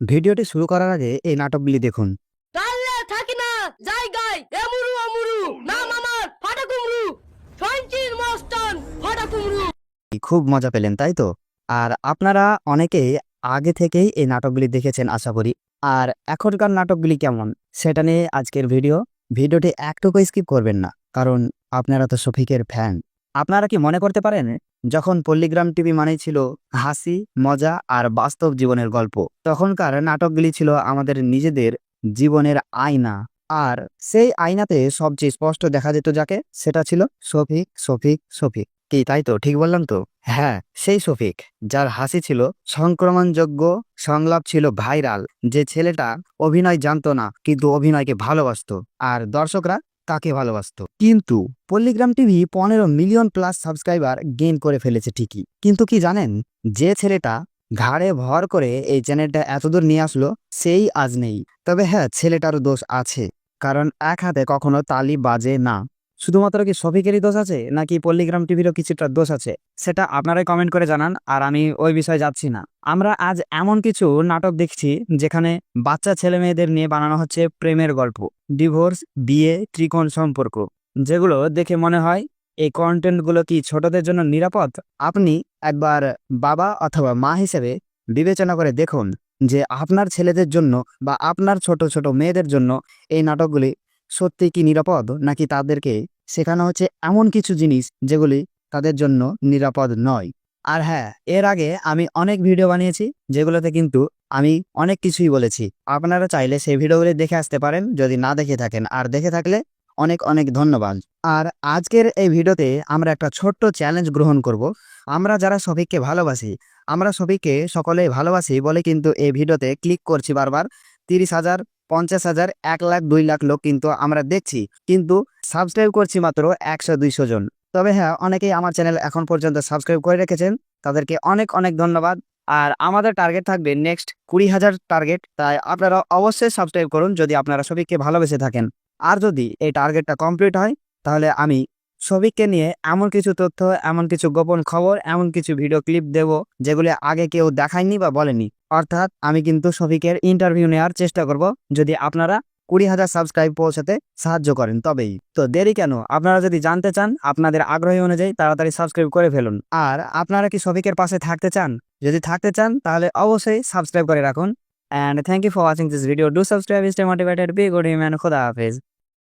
ভিডিওটি শুরু করার আগে এই নাটকগুলি দেখুন। টানলে থাকি না জায়গায় এমুরু আমুরু নাম আমার ফাটা কুমড়ু ফ্রান্সির মস্তান ফাটা কুমড়ু খুব মজা পেলেন তাই তো? আর আপনারা অনেকেই আগে থেকেই এই নাটকগুলি দেখেছেন আশা করি। আর এখনকার নাটকগুলি কেমন সেটা নিয়ে আজকের ভিডিও। ভিডিওটি একটুকু স্কিপ করবেন না কারণ আপনারা তো শফিকের ফ্যান আপনারা কি মনে করতে পারেন যখন পল্লীগ্রাম টিভি মানেই ছিল হাসি, মজা আর বাস্তব জীবনের গল্প। তখনকার নাটকগুলি ছিল আমাদের নিজেদের জীবনের আয়না। আর সেই আয়নাতে সবচেয়ে স্পষ্ট দেখা যেত যাকে, সেটা ছিল শফিক শফিক শফিক। কি, তাই তো? ঠিক বললাম তো? হ্যাঁ সেই শফিক, যার হাসি ছিল সংক্রমণযোগ্য, সংলাপ ছিল ভাইরাল, যে ছেলেটা অভিনয় জানতো না, কিন্তু অভিনয়কে ভালোবাসতো, আর দর্শকরা তাকে ভালোবাসতো। কিন্তু পল্লীগ্রাম টিভি পনেরো মিলিয়ন প্লাস সাবস্ক্রাইবার গেইন করে ফেলেছে ঠিকই। কিন্তু কি জানেন? যে ছেলেটা ঘাড়ে ভর করে এই চ্যানেলটা এতদূর নিয়ে আসলো, সেই আজ নেই। তবে হ্যাঁ ছেলেটারও দোষ আছে। কারণ এক হাতে কখনো তালি বাজে না। শুধুমাত্র কি শফিকেরই দোষ আছে, নাকি পল্লীগ্রাম টিভিরও কিছুটা দোষ আছে? সেটা আপনারাই কমেন্ট করে জানান, আর আমি ওই বিষয়ে যাচ্ছি না। আমরা আজ এমন কিছু নাটক দেখছি, যেখানে বাচ্চা ছেলে মেয়েদের নিয়ে বানানো হচ্ছে প্রেমের গল্প। ডিভোর্স, বিয়ে, ত্রিকোণ সম্পর্ক। যেগুলো দেখে মনে হয় এই কন্টেন্টগুলো কি ছোটদের জন্য নিরাপদ? আপনি একবার বাবা অথবা মা হিসেবে বিবেচনা করে দেখুন যে আপনার ছেলেদের জন্য বা আপনার ছোট ছোট মেয়েদের জন্য এই নাটকগুলি সত্যি কি নিরাপদ? নাকি তাদেরকে শেখানো হচ্ছে এমন কিছু জিনিস যেগুলি তাদের জন্য নিরাপদ নয়? আর হ্যাঁ এর আগে আমি অনেক ভিডিও বানিয়েছি যেগুলোতে কিন্তু আমি অনেক কিছুই বলেছি। আপনারা চাইলে সেই ভিডিওগুলি দেখে আসতে পারেন, যদি না দেখে থাকেন। আর দেখে থাকলে অনেক অনেক ধন্যবাদ। আর আজকের এই ভিডিওতে আমরা একটা ছোট্ট চ্যালেঞ্জ গ্রহণ করব। আমরা যারা সফিককে ভালোবাসি, আমরা সফিককে সকলেই ভালোবাসি বলে কিন্তু এই ভিডিওতে ক্লিক করছি বারবার। তিরিশ হাজার, পঞ্চাশ হাজার, এক লাখ, দুই লাখ লোক কিন্তু আমরা দেখছি। কিন্তু সাবস্ক্রাইব করছি মাত্র একশো, দুইশো জন। তবে হ্যাঁ অনেকেই আমার চ্যানেল এখন পর্যন্ত সাবস্ক্রাইব করে রেখেছেন। তাদেরকে অনেক অনেক ধন্যবাদ। আর আমাদের টার্গেট থাকবে নেক্সট কুড়ি হাজার টার্গেট তাই আপনারা অবশ্যই সাবস্ক্রাইব করুন যদি আপনারা সবিককে ভালোবেসে থাকেন। আর যদি এই টার্গেটটা কমপ্লিট হয়, তাহলে আমি সবিককে নিয়ে এমন কিছু তথ্য, এমন কিছু গোপন খবর, এমন কিছু ভিডিও ক্লিপ দেব, যেগুলি আগে কেউ দেখায়নি বা বলেনি। অর্থাৎ আমি কিন্তু সবিকের ইন্টারভিউ নেওয়ার চেষ্টা করব, যদি আপনারা কুড়ি হাজার সাবস্ক্রাইব পৌঁছাতে সাহায্য করেন তবেই। তো দেরি কেন? আপনারা যদি জানতে চান, আপনাদের আগ্রহী অনুযায়ী তাড়াতাড়ি সাবস্ক্রাইব করে ফেলুন। আর আপনারা কি সবিকের পাশে থাকতে চান? যদি থাকতে চান, তাহলে অবশ্যই সাবস্ক্রাইব করে রাখুন। And thank you for watching this video do subscribe stay motivated be good human খোদা হাফেজ।